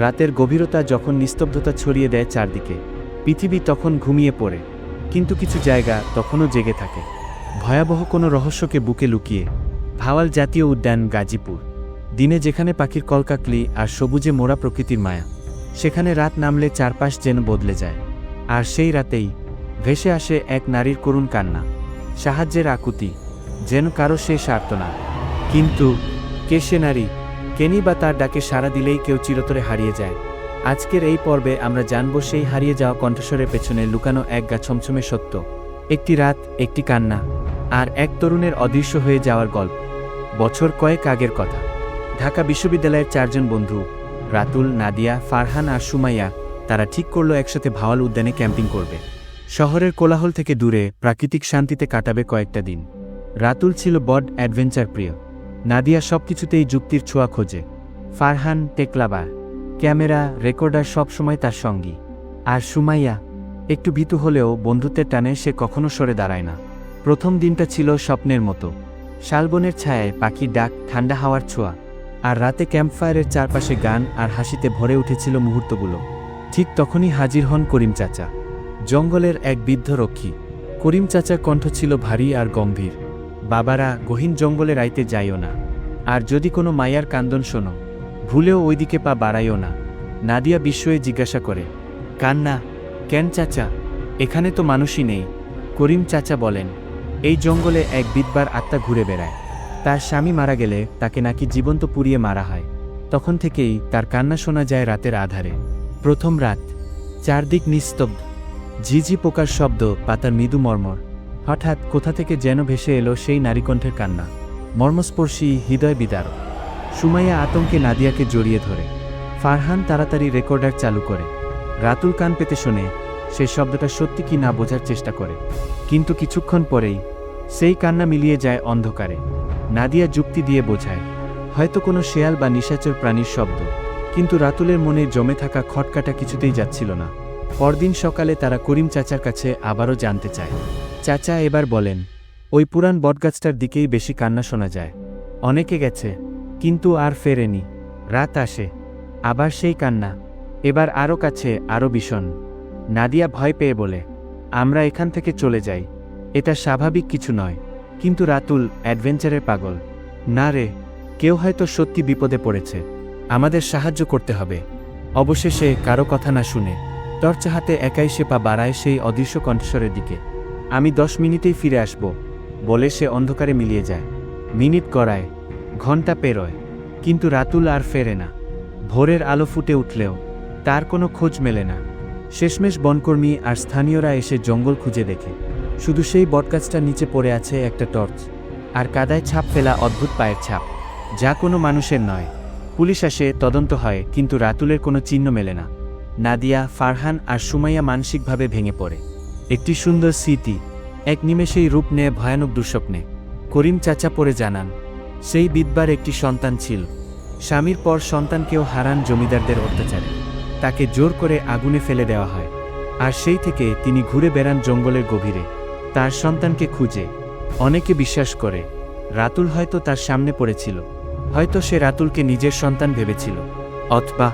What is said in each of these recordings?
রাতের গভীরতা যখন নিস্তব্ধতা ছড়িয়ে দেয় চারদিকে, পৃথিবী তখন ঘুমিয়ে পড়ে, কিন্তু কিছু জায়গা তখনও জেগে থাকে। ভয়াবহ কোনো রহস্যকে বুকে লুকিয়ে, ভাওয়াল জাতীয় উদ্যান গাজীপুর, দিনে যেখানে পাখির কলকাকলি আর সবুজে মোড়া প্রকৃতির মায়া, সেখানে রাত নামলে চারপাশ যেন বদলে যায়। আর সেই রাতেই ভেসে আসে এক নারীর করুণ কান্না, সাহায্যের আকুতি, যেন কারও শেষ আর্তনা কিন্তু কে সে নারী কেনি বা তার ডাকে সাড়া দিলেই কেউ চিরতরে হারিয়ে যায়। আজকের এই পর্বে আমরা জানব সেই হারিয়ে যাওয়া কণ্ঠস্বরের পেছনে লুকানো এক গা ছমছমে সত্য, একটি রাত, একটি কান্না, আর এক তরুণের অদৃশ্য হয়ে যাওয়ার গল্প। বছর কয়েক আগের কথা। ঢাকা বিশ্ববিদ্যালয়ের চারজন বন্ধু, রাতুল, নাদিয়া, ফারহান আর সুমাইয়া, তারা ঠিক করল একসাথে ভাওয়াল উদ্যানে ক্যাম্পিং করবে। শহরের কোলাহল থেকে দূরে প্রাকৃতিক শান্তিতে কাটাবে কয়েকটা দিন। রাতুল ছিল বড অ্যাডভেঞ্চার প্রিয় নাদিয়া সবকিছুতেই যুক্তির ছোঁয়া খোঁজে। ফারহান টেকলাবা। ক্যামেরা, রেকর্ডার সবসময় তার সঙ্গী। আর সুমাইয়া, একটু ভীতু হলেও বন্ধুত্বের টানে সে কখনো সরে দাঁড়ায় না। প্রথম দিনটা ছিল স্বপ্নের মতো। শালবনের ছায়ায় পাখির ডাক, ঠান্ডা হাওয়ার ছোঁয়া। আর রাতে ক্যাম্পফায়ারের চারপাশে গান আর হাসিতে ভরে উঠেছিল মুহূর্তগুলো। ঠিক তখনই হাজির হন করিম চাচা। জঙ্গলের এক বৃদ্ধ রক্ষী। করিম চাচার কণ্ঠ ছিল ভারী আর গম্ভীর। বাবারা গহীন জঙ্গলে রাইতে যাইও না। আর যদি কোনো মায়ার কান্দন শোনো, ভুলেও ওইদিকে পা বাড়াইও না। নাদিয়া বিস্ময়ে জিজ্ঞাসা করে, কান্না? কেন চাচা? এখানে তো মানুষই নেই। করিম চাচা বলেন, এই জঙ্গলে এক বিদবার আত্মা ঘুরে বেড়ায়। তার স্বামী মারা গেলে তাকে নাকি জীবন্ত পুড়িয়ে মারা হয়। তখন থেকেই তার কান্না শোনা যায় রাতের আধারে। প্রথম রাত, চারদিক নিস্তব্ধ। ঝিঝি পোকার শব্দ, পাতার মৃদু মর্মর। হঠাৎ কোথা থেকে যেন ভেসে এলো সেই নারীকণ্ঠের কান্না। মর্মস্পর্শী, হৃদয় বিদার সুমাইয়া আতঙ্কে নাদিয়াকে জড়িয়ে ধরে। ফারহান তাড়াতাড়ি রেকর্ডার চালু করে। রাতুল কান পেতে শোনে, সে শব্দটা সত্যি কি না বোঝার চেষ্টা করে। কিন্তু কিছুক্ষণ পরেই, সেই কান্না মিলিয়ে যায় অন্ধকারে। নাদিয়া যুক্তি দিয়ে বোঝায়, হয়তো কোনো শেয়াল বা নিশাচর প্রাণীর শব্দ। কিন্তু রাতুলের মনে জমে থাকা খটকাটা কিছুতেই যাচ্ছিল না। পরদিন সকালে তারা করিম চাচার কাছে আবারও জানতে চায়। চাচা এবার বলেন, ওই পুরান বটগাছটার দিকেই বেশি কান্না শোনা যায়। অনেকে গেছে, কিন্তু আর ফেরেনি। রাত আসে, আবার সেই কান্না। এবার আরও কাছে আরও ভীষণ। নাদিয়া ভয় পেয়ে বলে, আমরা এখান থেকে চলে যাই। এটা স্বাভাবিক কিছু নয়। কিন্তু রাতুল, অ্যাডভেঞ্চারের পাগল। না রে, কেউ হয়তো সত্যি বিপদে পড়েছে। আমাদের সাহায্য করতে হবে। অবশেষে কারও কথা না শুনে, টর্চ হাতে একাই সে পা বাড়ায় সেই অদৃশ্য কণ্ঠস্বরের দিকে। আমি দশ মিনিটেই ফিরে আসব, বলে সে অন্ধকারে মিলিয়ে যায়। মিনিট গড়ায় ঘণ্টা পেরোয়, কিন্তু রাতুল আর ফেরে না। ভোরের আলো ফুটে উঠলেও তার কোনো খোঁজ মেলে না। শেষমেশ বনকর্মী আর স্থানীয়রা এসে জঙ্গল খুঁজে দেখে। শুধু সেই বটগাছটার নিচে পড়ে আছে একটা টর্চ, আর কাদায় ছাপ ফেলা অদ্ভুত পায়ের ছাপ, যা কোনো মানুষের নয়। পুলিশ আসে, তদন্ত হয়, কিন্তু রাতুলের কোনো চিহ্ন মেলে না। নাদিয়া, ফারহান আর সুমাইয়া মানসিকভাবে ভেঙে পড়ে। একটি সুন্দর স্মৃতি, এক নিমেষেই রূপ নেয় ভয়ানক দুঃস্বপ্নে। করিম চাচা পড়ে জানান, সেই বিদবার একটি সন্তান ছিল। স্বামীর পর সন্তানকেও হারান জমিদারদের অত্যাচারে। তাকে জোর করে আগুনে ফেলে দেওয়া হয়। আর সেই থেকে তিনি ঘুরে বেড়ান জঙ্গলের গভীরে। তার সন্তানকে খুঁজে। অনেকে বিশ্বাস করে, রাতুল হয়তো তার সামনে পড়েছিল। হয়তো সে রাতুলকে নিজের সন্তান ভেবেছিল। অথবা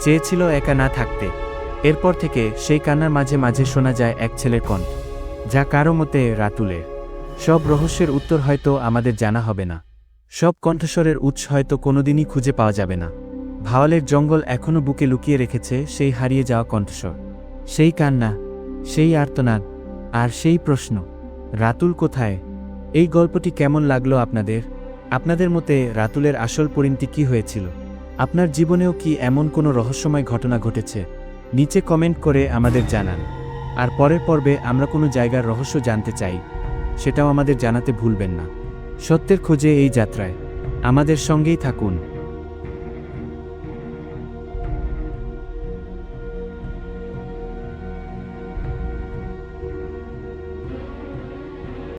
চেয়েছিল একা না থাকতে। এরপর থেকে সেই কান্নার মাঝে মাঝে শোনা যায় এক ছেলের কণ্ঠ, যা কারও মতে রাতুলের। সব রহস্যের উত্তর হয়তো আমাদের জানা হবে না। সব কণ্ঠস্বরের উৎস হয়তো কোনোদিনই খুঁজে পাওয়া যাবে না। ভাওয়ালের জঙ্গল এখনও বুকে লুকিয়ে রেখেছে সেই হারিয়ে যাওয়া কণ্ঠস্বর। সেই কান্না, সেই আর্তনাদ, আর সেই প্রশ্ন, রাতুল কোথায়? এই গল্পটি কেমন লাগল আপনাদের? আপনাদের মতে রাতুলের আসল পরিণতি কি হয়েছিল? আপনার জীবনেও কি এমন কোনো রহস্যময় ঘটনা ঘটেছে? নিচে কমেন্ট করে আমাদের জানান। আর পরের পর্বে আমরা কোনো জায়গার রহস্য জানতে চাই, সেটাও আমাদের জানাতে ভুলবেন না। সত্যের খোঁজে এই যাত্রায়। আমাদের সঙ্গেই থাকুন।